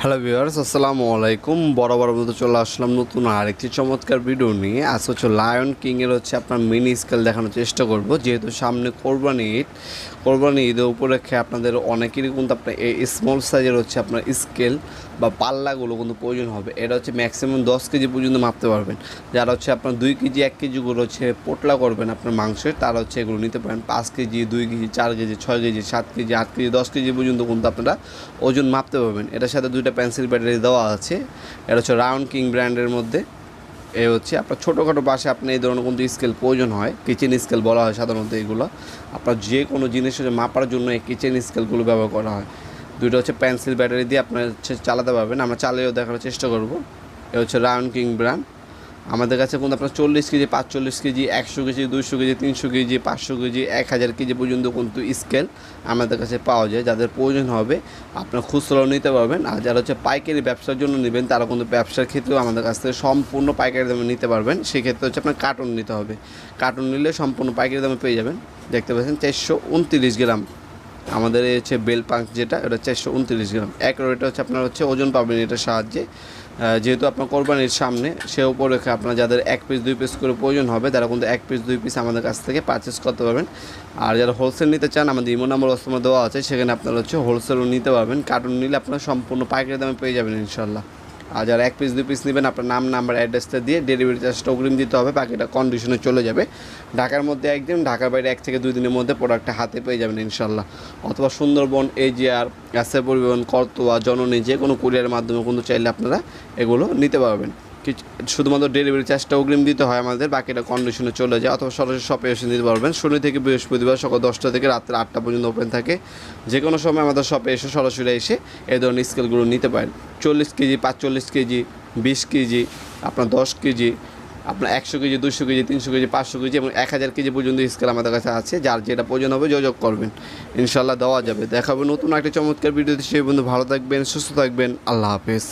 Hello viewers আসসালামু আলাইকুম। বরাবর মতো চলে আসলাম নতুন আরেকটি চমৎকার ভিডিও নিয়ে। আজ হচ্ছে লায়ন কিংয়ের হচ্ছে আপনার মিনি স্কেল দেখানোর চেষ্টা করব। যেহেতু সামনে কোরবানি ঈদ, কোরবানি ঈদের উপলক্ষে আপনাদের অনেকেরই কিন্তু আপনার এই স্মল সাইজের হচ্ছে আপনার স্কেল বা পাল্লাগুলো কিন্তু প্রয়োজন হবে। এটা হচ্ছে ম্যাক্সিমাম দশ কেজি পর্যন্ত মাপতে পারবেন। যারা হচ্ছে আপনার দুই কেজি, এক কেজিগুলো হচ্ছে পোটলা করবেন আপনার মাংসের, তারা হচ্ছে এগুলো নিতে পারেন। পাঁচ কেজি, দুই কেজি, চার কেজি, ছয় কেজি, সাত কেজি, আট কেজি, দশ কেজি পর্যন্ত কিন্তু আপনারা ওজন মাপতে পারবেন। এটার সাথে দুইটা পেন্সিল ব্যাটারি দেওয়া আছে। এটা হচ্ছে রাউন্ড কিং ব্র্যান্ডের মধ্যে। এ হচ্ছে আপনার ছোটোখাটো বাসে আপনি এই ধরনের কিন্তু স্কেল প্রয়োজন হয় কিচেন স্কেল বলা হয় সাধারণত এগুলো। আপনার যে কোনো জিনিসের মাপার জন্য এই কিচেন স্কেলগুলো ব্যবহার করা হয়। দুইটা হচ্ছে পেন্সিল ব্যাটারি দিয়ে আপনার হচ্ছে চালাতে পারবেন। আমরা চালিয়েও দেখার চেষ্টা করব। এ হচ্ছে রাউন্ড কিং ব্র্যান্ড। আমাদের কাছে কিন্তু আপনার চল্লিশ কেজি, পাঁচচল্লিশ কেজি, একশো কেজি দুশো কেজি, তিনশো কেজি, পাঁচশো কেজি, এক হাজার কেজি পর্যন্ত কিন্তু স্কেল আমাদের কাছে পাওয়া যায়। যাদের প্রয়োজন হবে আপনার খুচরো নিতে পারবেন। আর যারা হচ্ছে পাইকারি ব্যবসার জন্য নেবেন, তারা কিন্তু ব্যবসার ক্ষেত্রেও আমাদের কাছ থেকে সম্পূর্ণ পাইকারি দামে নিতে পারবেন। সেক্ষেত্রে হচ্ছে আপনার কার্টুন নিতে হবে। কার্টুন নিলে সম্পূর্ণ পাইকারি দামে পেয়ে যাবেন। দেখতে পাচ্ছেন চারশো উনত্রিশ গ্রাম। আমাদের এই হচ্ছে বেল পাঙ্ক যেটা ওটা চারশো উনত্রিশ গ্রাম। এক এটা হচ্ছে আপনার হচ্ছে ওজন পাবেন এটার সাহায্যে। যেহেতু আপনার কোরবানির সামনে, সে উপলক্ষে আপনার যাদের এক পিস দুই পিস করে প্রয়োজন হবে, তারা কিন্তু এক পিস দুই পিস আমাদের কাছ থেকে পারচেস করতে পারবেন। আর যারা হোলসেল নিতে চান, আমাদের ইমো নাম্বার অস্তমা দেওয়া আছে, সেখানে আপনারা হচ্ছে হোলসেলও নিতে পারবেন। কার্টুন নিলে আপনারা সম্পূর্ণ পাইকারি দামে পেয়ে যাবেন ইনশাল্লাহ আর যারা এক পিস দু পিস নেবেন, আপনার নাম নাম্বার অ্যাড্রেসটা দিয়ে ডেলিভারি চার্জটা অগ্রিম দিতে হবে, বাকিটা কন্ডিশনে চলে যাবে। ঢাকার মধ্যে একদিন ঢাকার বাইরে এক থেকে দুই দিনের মধ্যে প্রোডাক্টটা হাতে পেয়ে যাবেন ইনশাল্লাহ অথবা সুন্দরবন, এজিআর অ্যাসে পরিবহন, করতোয়া, জননী যে কোনো কুরিয়ারের মাধ্যমে কিন্তু চাইলে আপনারা এগুলো নিতে পারবেন। শুধুমাত্র ডেলিভারি চার্জটা অগ্রিম দিতে হয় আমাদের, বাকিটা কন্ডিশনে চলে যায়। অথবা সরাসরি শপে এসে নিতে পারবেন। শনি থেকে বৃহস্পতিবার সকাল দশটা থেকে রাত্রে আটটা পর্যন্ত ওপেন থাকে। যে কোনো সময় আমাদের শপে এসে সরাসরি এসে এই ধরনের স্কেলগুলো নিতে পারেন। চল্লিশ কেজি, পাঁচচল্লিশ কেজি, বিশ কেজি, আপনার দশ কেজি, আপনার একশো কেজি দুশো কেজি, তিনশো কেজি, পাঁচশো কেজি এবং এক হাজার কেজি পর্যন্ত স্কেল আমাদের কাছে আছে। যার যেটা প্রয়োজন হবে যোগাযোগ করবেন। ইনশাল্লাহ দেওয়া যাবে। দেখাবে নতুন একটা চমৎকার ভিডিওতে সেই বন্ধু ভালো থাকবেন, সুস্থ থাকবেন। আল্লাহ হাফেজ।